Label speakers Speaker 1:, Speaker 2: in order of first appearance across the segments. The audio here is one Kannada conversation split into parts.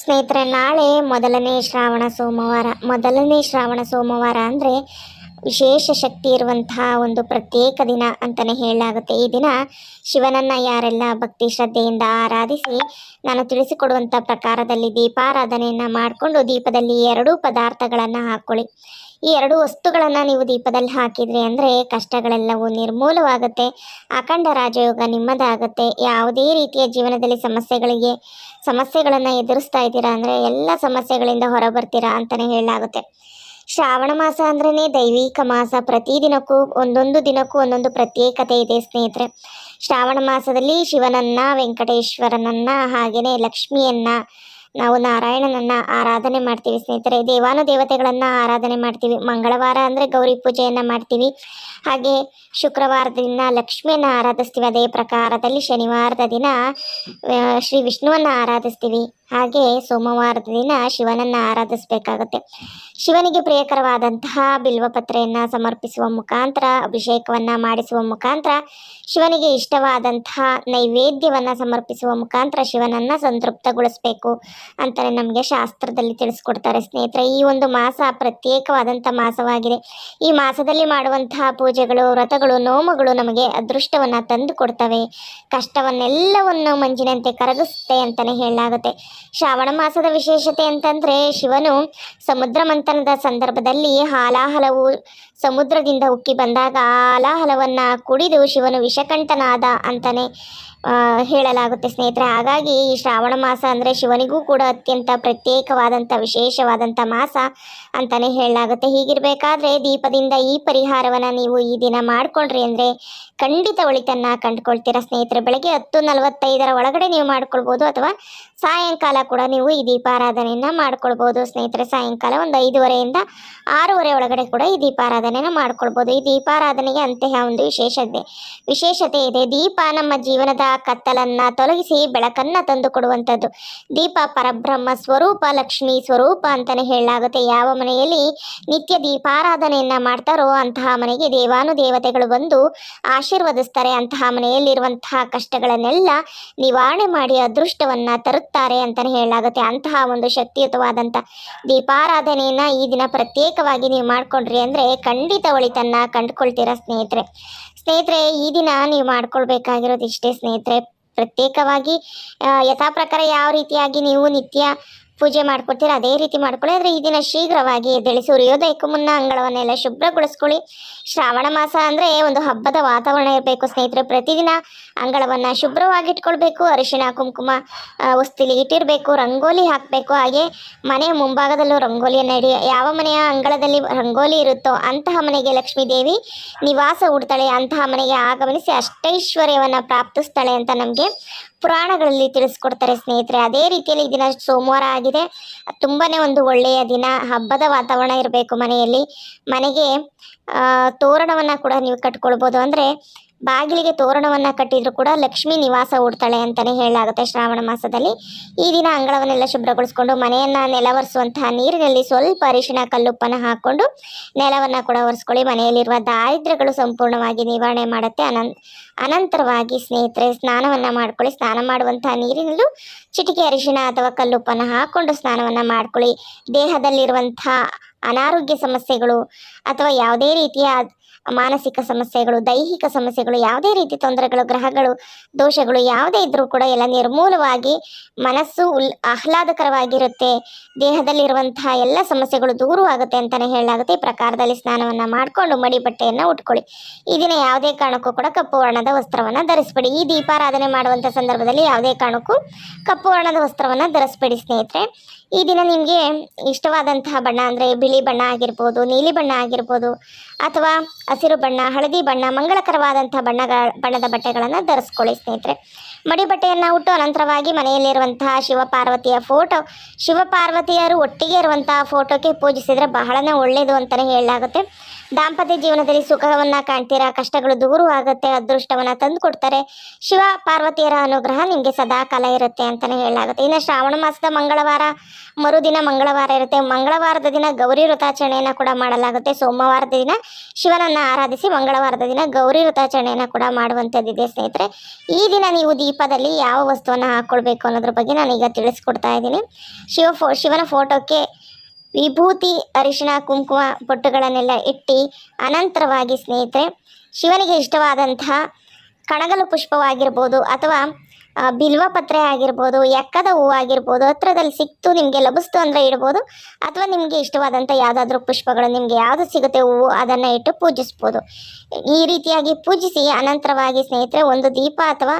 Speaker 1: ಸ್ನೇಹಿತರೆ ನಾಳೆ ಮೊದಲನೇ ಶ್ರಾವಣ ಸೋಮವಾರ. ಮೊದಲನೇ ಶ್ರಾವಣ ಸೋಮವಾರ ಅಂದರೆ ವಿಶೇಷ ಶಕ್ತಿ ಇರುವಂತಹ ಒಂದು ಪ್ರತ್ಯೇಕ ದಿನ ಅಂತಲೇ ಹೇಳಲಾಗುತ್ತೆ. ಈ ದಿನ ಶಿವನನ್ನ ಯಾರೆಲ್ಲ ಭಕ್ತಿ ಶ್ರದ್ಧೆಯಿಂದ ಆರಾಧಿಸಿ, ನಾನು ತಿಳಿಸಿಕೊಡುವಂಥ ಪ್ರಕಾರದಲ್ಲಿ ದೀಪಾರಾಧನೆಯನ್ನು ಮಾಡಿಕೊಂಡು ದೀಪದಲ್ಲಿ ಎರಡೂ ಪದಾರ್ಥಗಳನ್ನು ಹಾಕ್ಕೊಳ್ಳಿ ಈ ಎರಡು ವಸ್ತುಗಳನ್ನು ನೀವು ದೀಪದಲ್ಲಿ ಹಾಕಿದ್ರಿ ಅಂದರೆ ಕಷ್ಟಗಳೆಲ್ಲವೂ ನಿರ್ಮೂಲವಾಗುತ್ತೆ. ಅಖಂಡ ರಾಜಯೋಗ ನಿಮ್ಮದಾಗುತ್ತೆ. ಯಾವುದೇ ರೀತಿಯ ಜೀವನದಲ್ಲಿ ಸಮಸ್ಯೆಗಳಿಗೆ, ಸಮಸ್ಯೆಗಳನ್ನು ಎದುರಿಸ್ತಾ ಇದ್ದೀರಾ ಅಂದರೆ ಎಲ್ಲ ಸಮಸ್ಯೆಗಳಿಂದ ಹೊರಬರ್ತೀರಾ ಅಂತಲೇ ಹೇಳಲಾಗುತ್ತೆ. ಶ್ರಾವಣ ಮಾಸ ಅಂದ್ರೇ ದೈವಿಕ ಮಾಸ. ಪ್ರತಿದಿನಕ್ಕೂ ಒಂದೊಂದು ದಿನಕ್ಕೂ ಒಂದೊಂದು ಪ್ರತ್ಯೇಕತೆ ಇದೆ ಸ್ನೇಹಿತರೆ. ಶ್ರಾವಣ ಮಾಸದಲ್ಲಿ ಶಿವನನ್ನ, ವೆಂಕಟೇಶ್ವರನನ್ನ ಹಾಗೆಯೇ ಲಕ್ಷ್ಮಿಯನ್ನ, ನಾವು ನಾರಾಯಣನನ್ನ ಆರಾಧನೆ ಮಾಡ್ತೀವಿ ಸ್ನೇಹಿತರೆ. ದೇವಾನು ದೇವತೆಗಳನ್ನ ಆರಾಧನೆ ಮಾಡ್ತೀವಿ. ಮಂಗಳವಾರ ಅಂದರೆ ಗೌರಿ ಪೂಜೆಯನ್ನು ಮಾಡ್ತೀವಿ. ಹಾಗೆ ಶುಕ್ರವಾರದ ದಿನ ಲಕ್ಷ್ಮಿಯನ್ನು ಆರಾಧಿಸ್ತೀವಿ. ಅದೇ ಪ್ರಕಾರದಲ್ಲಿ ಶನಿವಾರದ ದಿನ ಶ್ರೀ ವಿಷ್ಣುವನ್ನು ಆರಾಧಿಸ್ತೀವಿ. ಹಾಗೆ ಸೋಮವಾರದ ದಿನ ಶಿವನನ್ನು ಆರಾಧಿಸಬೇಕಾಗುತ್ತೆ. ಶಿವನಿಗೆ ಪ್ರಿಯಕರವಾದಂತಹ ಬಿಲ್ವಪತ್ರೆಯನ್ನು ಸಮರ್ಪಿಸುವ ಮುಖಾಂತರ, ಅಭಿಷೇಕವನ್ನು ಮಾಡಿಸುವ ಮುಖಾಂತರ, ಶಿವನಿಗೆ ಇಷ್ಟವಾದಂತಹ ನೈವೇದ್ಯವನ್ನು ಸಮರ್ಪಿಸುವ ಮುಖಾಂತರ ಶಿವನನ್ನು ಸಂತೃಪ್ತಗೊಳಿಸಬೇಕು ಅಂತಲೇ ನಮಗೆ ಶಾಸ್ತ್ರದಲ್ಲಿ ತಿಳಿಸ್ಕೊಡ್ತಾರೆ ಸ್ನೇಹಿತರೆ. ಈ ಒಂದು ಮಾಸ ಪ್ರತ್ಯೇಕವಾದಂಥ ಮಾಸವಾಗಿದೆ. ಈ ಮಾಸದಲ್ಲಿ ಮಾಡುವಂತಹ ಪೂಜೆಗಳು, ವ್ರತಗಳು, ನೋಮಗಳು ನಮಗೆ ಅದೃಷ್ಟವನ್ನು ತಂದು ಕೊಡ್ತವೆ. ಕಷ್ಟವನ್ನೆಲ್ಲವನ್ನು ಮಂಜಿನಂತೆ ಕರಗಿಸುತ್ತೆ ಅಂತಲೇ ಹೇಳಲಾಗುತ್ತೆ. ಶ್ರಾವಣ ಮಾಸದ ವಿಶೇಷತೆ ಅಂತಂದರೆ ಶಿವನು ಸಮುದ್ರ ಮಂಥನದ ಸಂದರ್ಭದಲ್ಲಿ ಹಾಲಾಹಲವು ಸಮುದ್ರದಿಂದ ಉಕ್ಕಿ ಬಂದಾಗ ಹಾಲಾಹಲವನ್ನು ಕುಡಿದು ಶಿವನು ವಿಷಕಂಠನಾದ ಅಂತಲೇ ಹೇಳಲಾಗುತ್ತೆ ಸ್ನೇಹಿತರೆ. ಹಾಗಾಗಿ ಈ ಶ್ರಾವಣ ಮಾಸ ಅಂದರೆ ಶಿವನಿಗೂ ಕೂಡ ಅತ್ಯಂತ ಪ್ರತ್ಯೇಕವಾದಂಥ ವಿಶೇಷವಾದಂಥ ಮಾಸ ಅಂತಲೇ ಹೇಳಲಾಗುತ್ತೆ. ಹೀಗಿರಬೇಕಾದ್ರೆ ದೀಪದಿಂದ ಈ ಪರಿಹಾರವನ್ನು ನೀವು ಈ ದಿನ ಮಾಡಿಕೊಂಡ್ರಿ ಅಂದರೆ ಖಂಡಿತ ಒಳಿತನ್ನು ಕಂಡುಕೊಳ್ತೀರಾ ಸ್ನೇಹಿತರೆ. ಬೆಳಗ್ಗೆ ಹತ್ತು ನಲವತ್ತೈದರ ಒಳಗಡೆ ನೀವು ಮಾಡ್ಕೊಳ್ಬೋದು ಅಥವಾ ಸಾಯಂಕಾಲ ಕೂಡ ನೀವು ಈ ದೀಪಾರಾಧನೆಯನ್ನು ಮಾಡ್ಕೊಳ್ಬೋದು ಸ್ನೇಹಿತರೆ. ಸಾಯಂಕಾಲ ಒಂದು ಐದುವರೆಯಿಂದ ಆರೂವರೆ ಒಳಗಡೆ ಕೂಡ ಈ ದೀಪಾರಾಧನೆಯನ್ನು ಮಾಡ್ಕೊಳ್ಬೋದು. ಈ ದೀಪಾರಾಧನೆಗೆ ಅಂತಹ ಒಂದು ವಿಶೇಷತೆ ವಿಶೇಷತೆ ಇದೆ. ದೀಪ ನಮ್ಮ ಜೀವನದ ಕತ್ತಲನ್ನು ತೊಲಗಿಸಿ ಬೆಳಕನ್ನ ತಂದು ಕೊಡುವಂಥದ್ದು. ದೀಪ ಪರಬ್ರಹ್ಮ ಸ್ವರೂಪ, ಲಕ್ಷ್ಮಿ ಸ್ವರೂಪ ಅಂತಲೇ ಹೇಳಲಾಗುತ್ತೆ. ಯಾವ ಮನೆಯಲ್ಲಿ ನಿತ್ಯ ದೀಪಾರಾಧನೆಯನ್ನ ಮಾಡ್ತಾರೋ ಅಂತಹ ಮನೆಗೆ ದೇವಾನು ದೇವತೆಗಳು ಬಂದು ಆಶೀರ್ವದಿಸ್ತಾರೆ. ಅಂತಹ ಮನೆಯಲ್ಲಿರುವಂತಹ ಕಷ್ಟಗಳನ್ನೆಲ್ಲ ನಿವಾರಣೆ ಮಾಡಿ ಅದೃಷ್ಟವನ್ನ ತರುತ್ತಾರೆ ಅಂತಲೇ ಹೇಳಲಾಗುತ್ತೆ. ಅಂತಹ ಒಂದು ಶಕ್ತಿಯುತವಾದಂಥ ದೀಪಾರಾಧನೆಯನ್ನ ಈ ದಿನ ಪ್ರತ್ಯೇಕವಾಗಿ ನೀವು ಮಾಡ್ಕೊಂಡ್ರಿ ಅಂದ್ರೆ ಖಂಡಿತ ಒಳಿತನ್ನ ಕಂಡುಕೊಳ್ತೀರಾ ಸ್ನೇಹಿತರೆ. ಸ್ನೇಹಿತರೆ ಈ ದಿನ ನೀವು ಮಾಡ್ಕೊಳ್ಬೇಕಾಗಿರೋದು ಇಷ್ಟೇ ಸ್ನೇಹಿತರೆ. ಪ್ರತ್ಯೇಕವಾಗಿ ಯಥಾ ಪ್ರಕಾರ ಯಾವ ರೀತಿಯಾಗಿ ನೀವು ನಿತ್ಯ ಪೂಜೆ ಮಾಡ್ಕೊಡ್ತೀರ, ಅದೇ ರೀತಿ ಮಾಡ್ಕೊಳ್ಳಿ. ಆದರೆ ಈ ದಿನ ಶೀಘ್ರವಾಗಿ ಎದ್ದೇಳಿ ಸೂರ್ಯೋದಯಕ್ಕೂ ಮುನ್ನ ಅಂಗಳವನ್ನೆಲ್ಲ ಶುಭ್ರಗೊಳಿಸ್ಕೊಳ್ಳಿ. ಶ್ರಾವಣ ಮಾಸ ಅಂದರೆ ಒಂದು ಹಬ್ಬದ ವಾತಾವರಣ ಇರಬೇಕು ಸ್ನೇಹಿತರೆ. ಪ್ರತಿದಿನ ಅಂಗಳವನ್ನು ಶುಭ್ರವಾಗಿ ಇಟ್ಕೊಳ್ಬೇಕು ಅರಿಶಿಣ, ಕುಂಕುಮ ವಸ್ತಿಲಿ ಇಟ್ಟಿರಬೇಕು. ರಂಗೋಲಿ ಹಾಕಬೇಕು. ಹಾಗೆ ಮನೆಯ ಮುಂಭಾಗದಲ್ಲೂ ರಂಗೋಲಿಯನ್ನು ಇಡಿ. ಯಾವ ಮನೆಯ ಅಂಗಳದಲ್ಲಿ ರಂಗೋಲಿ ಇರುತ್ತೋ ಅಂತಹ ಮನೆಗೆ ಲಕ್ಷ್ಮೀ ದೇವಿ ನಿವಾಸ ಹುಡ್ತಾಳೆ. ಅಂತಹ ಮನೆಗೆ ಆಗಮನಿಸಿ ಅಷ್ಟೈಶ್ವರ್ಯವನ್ನು ಪ್ರಾಪ್ತಿಸ್ತಾಳೆ ಅಂತ ನಮಗೆ ಪುರಾಣಗಳಲ್ಲಿ ತಿಳಿಸ್ಕೊಡ್ತಾರೆ ಸ್ನೇಹಿತರೆ. ಅದೇ ರೀತಿಯಲ್ಲಿ ಈ ದಿನ ಸೋಮವಾರ ಆಗಿದೆ. ತುಂಬಾ ಒಂದು ಒಳ್ಳೆಯ ದಿನ. ಹಬ್ಬದ ವಾತಾವರಣ ಇರಬೇಕು ಮನೆಯಲ್ಲಿ. ಮನೆಗೆ ತೋರಣವನ್ನು ಕೂಡ ನೀವು ಕಟ್ಕೊಳ್ಬೋದು. ಅಂದರೆ ಬಾಗಿಲಿಗೆ ತೋರಣವನ್ನು ಕಟ್ಟಿದ್ರು ಕೂಡ ಲಕ್ಷ್ಮಿ ನಿವಾಸ ಹೂಡ್ತಾಳೆ ಅಂತಲೇ ಹೇಳಲಾಗುತ್ತೆ ಶ್ರಾವಣ ಮಾಸದಲ್ಲಿ. ಈ ದಿನ ಅಂಗಳವನ್ನೆಲ್ಲ ಶುಭ್ರಗೊಳಿಸ್ಕೊಂಡು ಮನೆಯನ್ನು ನೆಲವರಿಸುವಂತಹ ನೀರಿನಲ್ಲಿ ಸ್ವಲ್ಪ ಅರಿಶಿಣ, ಕಲ್ಲುಪ್ಪನ್ನು ಹಾಕ್ಕೊಂಡು ನೆಲವನ್ನು ಕೂಡ ಒರೆಸ್ಕೊಳ್ಳಿ. ಮನೆಯಲ್ಲಿರುವ ದಾರಿದ್ರ್ಯಗಳು ಸಂಪೂರ್ಣವಾಗಿ ನಿವಾರಣೆ ಮಾಡುತ್ತೆ. ಅನಂತ, ಅನಂತರವಾಗಿ ಸ್ನೇಹಿತರೆ, ಸ್ನಾನವನ್ನು ಮಾಡ್ಕೊಳ್ಳಿ. ಸ್ನಾನ ಮಾಡುವಂತಹ ನೀರಿನಲ್ಲೂ ಚಿಟಿಕೆ ಅರಿಶಿಣ ಅಥವಾ ಕಲ್ಲುಪ್ಪನ್ನು ಹಾಕ್ಕೊಂಡು ಸ್ನಾನವನ್ನು ಮಾಡ್ಕೊಳ್ಳಿ. ದೇಹದಲ್ಲಿರುವಂಥ ಅನಾರೋಗ್ಯ ಸಮಸ್ಯೆಗಳು ಅಥವಾ ಯಾವುದೇ ರೀತಿಯ ಮಾನಸಿಕ ಸಮಸ್ಯೆಗಳು, ದೈಹಿಕ ಸಮಸ್ಯೆಗಳು, ಯಾವುದೇ ರೀತಿ ತೊಂದರೆಗಳು, ಗ್ರಹಗಳು, ದೋಷಗಳು ಯಾವುದೇ ಇದ್ರೂ ಕೂಡ ಎಲ್ಲ ನಿರ್ಮೂಲವಾಗಿ ಮನಸ್ಸು ಉಲ್, ಆಹ್ಲಾದಕರವಾಗಿರುತ್ತೆ. ದೇಹದಲ್ಲಿರುವಂತಹ ಎಲ್ಲ ಸಮಸ್ಯೆಗಳು ದೂರವಾಗುತ್ತೆ ಅಂತಾನೆ ಹೇಳಲಾಗುತ್ತೆ. ಈ ಪ್ರಕಾರದಲ್ಲಿ ಸ್ನಾನವನ್ನು ಮಾಡಿಕೊಂಡು ಮಡಿ ಬಟ್ಟೆಯನ್ನು ಉಟ್ಕೊಳ್ಳಿ. ಈ ದಿನ ಯಾವುದೇ ಕಾರಣಕ್ಕೂ ಕೂಡ ಕಪ್ಪು ವರ್ಣದ ವಸ್ತ್ರವನ್ನು ಧರಿಸಬೇಡಿ. ಈ ದೀಪಾರಾಧನೆ ಮಾಡುವಂಥ ಸಂದರ್ಭದಲ್ಲಿ ಯಾವುದೇ ಕಾರಣಕ್ಕೂ ಕಪ್ಪು ವರ್ಣದ ವಸ್ತ್ರವನ್ನು ಧರಿಸಬೇಡಿ ಸ್ನೇಹಿತರೆ. ಈ ದಿನ ನಿಮಗೆ ಇಷ್ಟವಾದಂತಹ ಬಣ್ಣ ಅಂದರೆ ಬಿಳಿ ಬಣ್ಣ ಆಗಿರ್ಬೋದು, ನೀಲಿ ಬಣ್ಣ ಆಗಿರ್ಬೋದು ಅಥವಾ ಹಸಿರು ಬಣ್ಣ, ಹಳದಿ ಬಣ್ಣ, ಮಂಗಳಕರವಾದಂಥ ಬಣ್ಣಗಳ, ಬಣ್ಣದ ಬಟ್ಟೆಗಳನ್ನು ಧರಿಸ್ಕೊಳ್ಳಿ ಸ್ನೇಹಿತರೆ. ಮಡಿ ಬಟ್ಟೆಯನ್ನು ಉಟ್ಟು ಅನಂತರವಾಗಿ ಮನೆಯಲ್ಲಿರುವಂತಹ ಶಿವಪಾರ್ವತಿಯ ಫೋಟೋ ಶಿವಪಾರ್ವತಿಯರು ಒಟ್ಟಿಗೆ ಇರುವಂತಹ ಫೋಟೋಕ್ಕೆ ಪೂಜಿಸಿದರೆ ಬಹಳನೇ ಒಳ್ಳೆಯದು ಅಂತಲೇ ಹೇಳಲಾಗುತ್ತೆ. ದಾಂಪತ್ಯ ಜೀವನದಲ್ಲಿ ಸುಖವನ್ನ ಕಾಣ್ತೀರಾ, ಕಷ್ಟಗಳು ದೂರು ಆಗುತ್ತೆ, ಅದೃಷ್ಟವನ್ನ ತಂದು ಕೊಡ್ತಾರೆ. ಶಿವ ಪಾರ್ವತಿಯರ ಅನುಗ್ರಹ ನಿಮಗೆ ಸದಾ ಕಾಲ ಇರುತ್ತೆ ಅಂತಾನೆ ಹೇಳಲಾಗುತ್ತೆ. ಇನ್ನು ಶ್ರಾವಣ ಮಾಸದ ಮಂಗಳವಾರ, ಮರುದಿನ ಮಂಗಳವಾರ ಇರುತ್ತೆ. ಮಂಗಳವಾರದ ದಿನ ಗೌರಿ ವ್ರತಾಚರಣೆಯನ್ನು ಕೂಡ ಮಾಡಲಾಗುತ್ತೆ. ಸೋಮವಾರದ ದಿನ ಶಿವನನ್ನು ಆರಾಧಿಸಿ ಮಂಗಳವಾರದ ದಿನ ಗೌರಿ ವ್ರತಾಚರಣೆಯನ್ನು ಕೂಡ ಮಾಡುವಂಥದ್ದಿದೆ ಸ್ನೇಹಿತರೆ. ಈ ದಿನ ನೀವು ದೀಪದಲ್ಲಿ ಯಾವ ವಸ್ತುವನ್ನು ಹಾಕ್ಕೊಳ್ಬೇಕು ಅನ್ನೋದ್ರ ಬಗ್ಗೆ ನಾನೀಗ ತಿಳಿಸ್ಕೊಡ್ತಾ ಇದ್ದೀನಿ. ಶಿವ ಫೋ, ಶಿವನ ಫೋಟೋಕ್ಕೆ ವಿಭೂತಿ, ಅರಿಶಿಣ, ಕುಂಕುಮ ಬೊಟ್ಟುಗಳನ್ನೆಲ್ಲ ಇಟ್ಟು ಅನಂತರವಾಗಿ ಸ್ನೇಹಿತರೆ, ಶಿವನಿಗೆ ಇಷ್ಟವಾದಂತಹ ಕಣಗಲು ಪುಷ್ಪವಾಗಿರ್ಬೋದು ಅಥವಾ ಬಿಲ್ವ ಪತ್ರೆ ಆಗಿರ್ಬೋದು ಎಕ್ಕದ ಹೂವು ಆಗಿರ್ಬೋದು, ಹತ್ರದಲ್ಲಿ ಸಿಕ್ತು ನಿಮಗೆ ಲಭಿಸ್ತು ಅಂದರೆ ಇಡ್ಬೋದು, ಅಥವಾ ನಿಮಗೆ ಇಷ್ಟವಾದಂಥ ಯಾವುದಾದ್ರೂ ಪುಷ್ಪಗಳು, ನಿಮಗೆ ಯಾವುದು ಸಿಗುತ್ತೆ ಹೂವು ಅದನ್ನು ಇಟ್ಟು ಪೂಜಿಸ್ಬೋದು. ಈ ರೀತಿಯಾಗಿ ಪೂಜಿಸಿ ಅನಂತರವಾಗಿ ಸ್ನೇಹಿತರೆ, ಒಂದು ದೀಪ ಅಥವಾ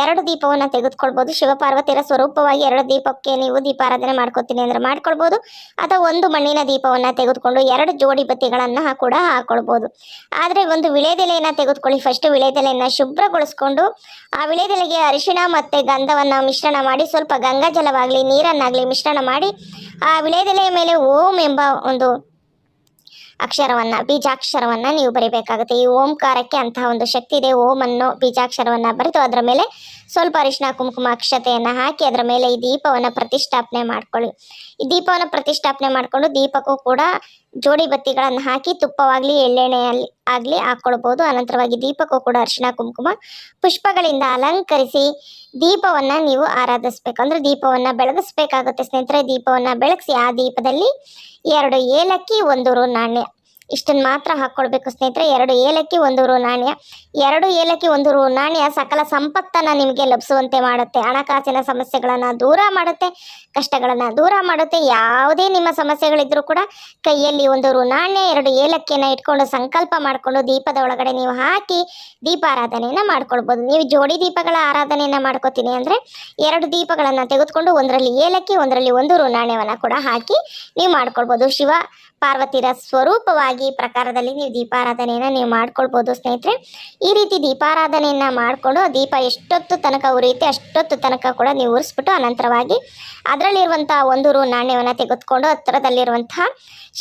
Speaker 1: ಎರಡು ದೀಪವನ್ನು ತೆಗೆದುಕೊಳ್ಬೋದು. ಶಿವಪಾರ್ವತಿಯರ ಸ್ವರೂಪವಾಗಿ ಎರಡು ದೀಪಕ್ಕೆ ನೀವು ದೀಪಾರಾಧನೆ ಮಾಡ್ಕೋತೀನಿ ಅಂದರೆ ಮಾಡ್ಕೊಳ್ಬೋದು. ಅಥವಾ ಒಂದು ಮಣ್ಣಿನ ದೀಪವನ್ನು ತೆಗೆದುಕೊಂಡು ಎರಡು ಜೋಡಿ ಬತ್ತಿಗಳನ್ನು ಕೂಡ ಹಾಕೊಳ್ಬೋದು. ಆದರೆ ಒಂದು ವಿಳೆದೆಲೆಯನ್ನು ತೆಗೆದುಕೊಳ್ಳಿ. ಫಸ್ಟ್ ವಿಳೆದೆಲೆಯನ್ನು ಶುಭ್ರಗೊಳಿಸ್ಕೊಂಡು ಆ ವಿಳೆದೆಲೆಗೆ ಅರಿಶಿಣ ಮತ್ತು ಗಂಧವನ್ನು ಮಿಶ್ರಣ ಮಾಡಿ, ಸ್ವಲ್ಪ ಗಂಗಾಜಲವಾಗಲಿ ನೀರನ್ನಾಗಲಿ ಮಿಶ್ರಣ ಮಾಡಿ ಆ ವಿಳೆದೆಲೆಯ ಮೇಲೆ ಓಂ ಎಂಬ ಒಂದು ಅಕ್ಷರವನ್ನು, ಬೀಜಾಕ್ಷರವನ್ನ ನೀವು ಬರಿಬೇಕಾಗುತ್ತೆ. ಈ ಓಂಕಾರಕ್ಕೆ ಅಂತಹ ಒಂದು ಶಕ್ತಿ ಇದೆ. ಓಂ ಅನ್ನೋ ಬೀಜಾಕ್ಷರವನ್ನ ಬರೆದು ಅದರ ಮೇಲೆ ಸ್ವಲ್ಪ ಅರಿಶಿನ ಕುಂಕುಮ, ಅಕ್ಷತೆಯನ್ನು ಹಾಕಿ ಅದರ ಮೇಲೆ ಈ ದೀಪವನ್ನು ಪ್ರತಿಷ್ಠಾಪನೆ ಮಾಡ್ಕೊಳ್ಳಿ. ಈ ದೀಪವನ್ನು ಪ್ರತಿಷ್ಠಾಪನೆ ಮಾಡಿಕೊಂಡು ದೀಪಕ್ಕೂ ಕೂಡ ಜೋಡಿ ಬತ್ತಿಗಳನ್ನು ಹಾಕಿ ತುಪ್ಪವಾಗಲಿ, ಎಳ್ಳೆಣ್ಣೆಯಲ್ಲಿ ಆಗಲಿ ಹಾಕ್ಕೊಳ್ಬೋದು. ಅನಂತರವಾಗಿ ದೀಪಕ್ಕೂ ಕೂಡ ಅರಿಶಿನ ಕುಂಕುಮ ಪುಷ್ಪಗಳಿಂದ ಅಲಂಕರಿಸಿ ದೀಪವನ್ನು ನೀವು ಆರಾಧಿಸ್ಬೇಕು. ಅಂದರೆ ದೀಪವನ್ನು ಬೆಳಗಿಸ್ಬೇಕಾಗುತ್ತೆ ಸ್ನೇಹಿತರೆ. ದೀಪವನ್ನು ಬೆಳಗಿಸಿ ಆ ದೀಪದಲ್ಲಿ ಎರಡು ಏಲಕ್ಕಿ, ಒಂದು ರು ನಾಣ್ಯ. ಇಷ್ಟನ್ನು ಮಾತ್ರ ಹಾಕ್ಕೊಳ್ಬೇಕು ಸ್ನೇಹಿತರೆ. ಎರಡು ಏಲಕ್ಕಿ, ಒಂದು ರು ನಾಣ್ಯ. ಎರಡು ಏಲಕ್ಕಿ, ಒಂದು ರು ನಾಣ್ಯ ಸಕಲ ಸಂಪತ್ತನ್ನು ನಿಮಗೆ ಲಭಿಸುವಂತೆ ಮಾಡುತ್ತೆ. ಹಣಕಾಸಿನ ಸಮಸ್ಯೆಗಳನ್ನು ದೂರ ಮಾಡುತ್ತೆ, ಕಷ್ಟಗಳನ್ನು ದೂರ ಮಾಡುತ್ತೆ. ಯಾವುದೇ ನಿಮ್ಮ ಸಮಸ್ಯೆಗಳಿದ್ರೂ ಕೂಡ ಕೈಯಲ್ಲಿ ಒಂದು ರು ನಾಣ್ಯ, ಎರಡು ಏಲಕ್ಕಿಯನ್ನು ಇಟ್ಕೊಂಡು ಸಂಕಲ್ಪ ಮಾಡಿಕೊಂಡು ದೀಪದ ಒಳಗಡೆ ನೀವು ಹಾಕಿ ದೀಪಾರಾಧನೆಯನ್ನು ಮಾಡ್ಕೊಳ್ಬೋದು. ನೀವು ಜೋಡಿ ದೀಪಗಳ ಆರಾಧನೆಯನ್ನು ಮಾಡ್ಕೋತೀನಿ ಅಂದರೆ ಎರಡು ದೀಪಗಳನ್ನು ತೆಗೆದುಕೊಂಡು ಒಂದರಲ್ಲಿ ಏಲಕ್ಕಿ, ಒಂದರಲ್ಲಿ ಒಂದು ರು ನಾಣ್ಯವನ್ನು ಕೂಡ ಹಾಕಿ ನೀವು ಮಾಡ್ಕೊಳ್ಬೋದು. ಶಿವ ಪಾರ್ವತಿರ ಸ್ವರೂಪವಾಗಿ ಪ್ರಕಾರದಲ್ಲಿ ನೀವು ದೀಪಾರಾಧನೆಯನ್ನು ನೀವು ಮಾಡ್ಕೊಳ್ಬೋದು ಸ್ನೇಹಿತರೆ. ಈ ರೀತಿ ದೀಪಾರಾಧನೆಯನ್ನು ಮಾಡಿಕೊಂಡು ದೀಪ ಎಷ್ಟೊತ್ತು ತನಕ ಉರಿಯುತ್ತೆ ಅಷ್ಟೊತ್ತು ತನಕ ಕೂಡ ನೀವು ಉರಿಸ್ಬಿಟ್ಟು ಅನಂತರವಾಗಿ ಅದರಲ್ಲಿರುವಂಥ ಒಂದು ರು ನಾಣ್ಯವನ್ನು ತೆಗೆದುಕೊಂಡು ಹತ್ತಿರದಲ್ಲಿರುವಂತಹ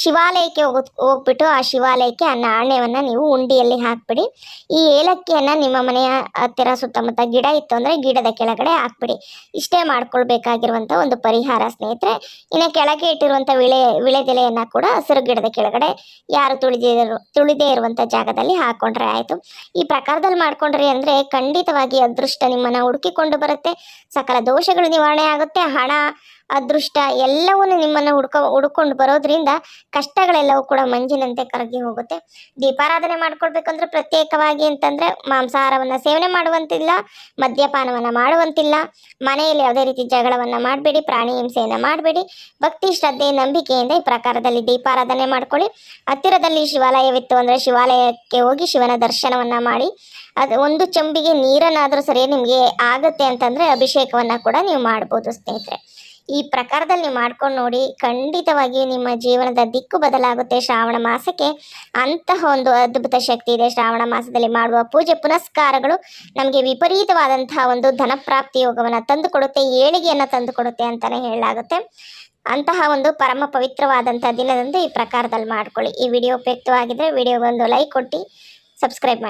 Speaker 1: ಶಿವಾಲಯಕ್ಕೆ ಹೋಗ್, ಹೋಗ್ಬಿಟ್ಟು ಆ ಶಿವಾಲಯಕ್ಕೆ ಆ ನಾಣ್ಯವನ್ನು ನೀವು ಉಂಡಿಯಲ್ಲಿ ಹಾಕ್ಬಿಡಿ. ಈ ಏಲಕ್ಕಿಯನ್ನು ನಿಮ್ಮ ಮನೆಯ ಹತ್ತಿರ ಸುತ್ತಮುತ್ತ ಗಿಡ ಇತ್ತು ಅಂದರೆ ಗಿಡದ ಕೆಳಗಡೆ ಹಾಕ್ಬಿಡಿ. ಇಷ್ಟೇ ಮಾಡ್ಕೊಳ್ಬೇಕಾಗಿರುವಂಥ ಒಂದು ಪರಿಹಾರ ಸ್ನೇಹಿತರೆ. ಇನ್ನು ಕೆಳಗೆ ಇಟ್ಟಿರುವಂಥ ವಿಳೆ, ವಿಳೆದೆಲೆಯನ್ನು ಕೂಡ ಹಸಿರು ಗಿಡದ ಕೆಳಗಡೆ ಯಾರು ತುಳಿದಿರೋ ತುಳಿದೇ ಇರುವಂತ ಜಾಗದಲ್ಲಿ ಹಾಕೊಂಡ್ರೆ ಆಯಿತು. ಈ ಪ್ರಕಾರದಲ್ಲಿ ಮಾಡ್ಕೊಂಡ್ರಿ ಅಂದ್ರೆ ಖಂಡಿತವಾಗಿ ಅದೃಷ್ಟ ನಿಮ್ಮನ್ನ ಹುಡುಕಿಕೊಂಡು ಬರುತ್ತೆ. ಸಕಲ ದೋಷಗಳು ನಿವಾರಣೆ ಆಗುತ್ತೆ. ಹಣ ಅದೃಷ್ಟ ಎಲ್ಲವನ್ನು ನಿಮ್ಮನ್ನು ಹುಡ್ಕೊ, ಹುಡ್ಕೊಂಡು ಬರೋದ್ರಿಂದ ಕಷ್ಟಗಳೆಲ್ಲವೂ ಕೂಡ ಮಂಜಿನಂತೆ ಕರಗಿ ಹೋಗುತ್ತೆ. ದೀಪಾರಾಧನೆ ಮಾಡ್ಕೊಳ್ಬೇಕಂದ್ರೆ ಪ್ರತ್ಯೇಕವಾಗಿ ಅಂತಂದರೆ ಮಾಂಸಾಹಾರವನ್ನು ಸೇವನೆ ಮಾಡುವಂತಿಲ್ಲ, ಮದ್ಯಪಾನವನ್ನು ಮಾಡುವಂತಿಲ್ಲ, ಮನೆಯಲ್ಲಿ ಯಾವುದೇ ರೀತಿ ಜಗಳವನ್ನು ಮಾಡಬೇಡಿ, ಪ್ರಾಣಿ ಹಿಂಸೆಯನ್ನು ಮಾಡಬೇಡಿ, ಭಕ್ತಿ, ಶ್ರದ್ಧೆ, ನಂಬಿಕೆಯಿಂದ ಈ ಪ್ರಕಾರದಲ್ಲಿ ದೀಪಾರಾಧನೆ ಮಾಡ್ಕೊಳ್ಳಿ. ಹತ್ತಿರದಲ್ಲಿ ಶಿವಾಲಯವಿತ್ತು ಅಂದರೆ ಶಿವಾಲಯಕ್ಕೆ ಹೋಗಿ ಶಿವನ ದರ್ಶನವನ್ನು ಮಾಡಿ, ಅದು ಒಂದು ಚಂಬಿಗೆ ನೀರನ್ನಾದರೂ ಸರಿ ನಿಮಗೆ ಆಗುತ್ತೆ ಅಂತಂದರೆ ಅಭಿಷೇಕವನ್ನು ಕೂಡ ನೀವು ಮಾಡ್ಬೋದು ಸ್ನೇಹಿತರೆ. ಈ ಪ್ರಕಾರದಲ್ಲಿ ನೀವು ಮಾಡ್ಕೊಂಡು ನೋಡಿ ಖಂಡಿತವಾಗಿ ನಿಮ್ಮ ಜೀವನದ ದಿಕ್ಕು ಬದಲಾಗುತ್ತೆ. ಶ್ರಾವಣ ಮಾಸಕ್ಕೆ ಅಂತಹ ಒಂದು ಅದ್ಭುತ ಶಕ್ತಿ ಇದೆ. ಶ್ರಾವಣ ಮಾಸದಲ್ಲಿ ಮಾಡುವ ಪೂಜೆ ಪುನಸ್ಕಾರಗಳು ನಮಗೆ ವಿಪರೀತವಾದಂತಹ ಒಂದು ಧನಪ್ರಾಪ್ತಿ ಯೋಗವನ್ನು ತಂದುಕೊಡುತ್ತೆ, ಏಳಿಗೆಯನ್ನು ತಂದುಕೊಡುತ್ತೆ ಅಂತಲೇ ಹೇಳಲಾಗುತ್ತೆ. ಅಂತಹ ಒಂದು ಪರಮ ಪವಿತ್ರವಾದಂಥ ದಿನದಂದು ಈ ಪ್ರಕಾರದಲ್ಲಿ ಮಾಡ್ಕೊಳ್ಳಿ. ಈ ವಿಡಿಯೋ ಉಪಯುಕ್ತವಾಗಿದ್ದರೆ ವಿಡಿಯೋಗೊಂದು ಲೈಕ್ ಕೊಟ್ಟು ಸಬ್ಸ್ಕ್ರೈಬ್ ಮಾಡಿ.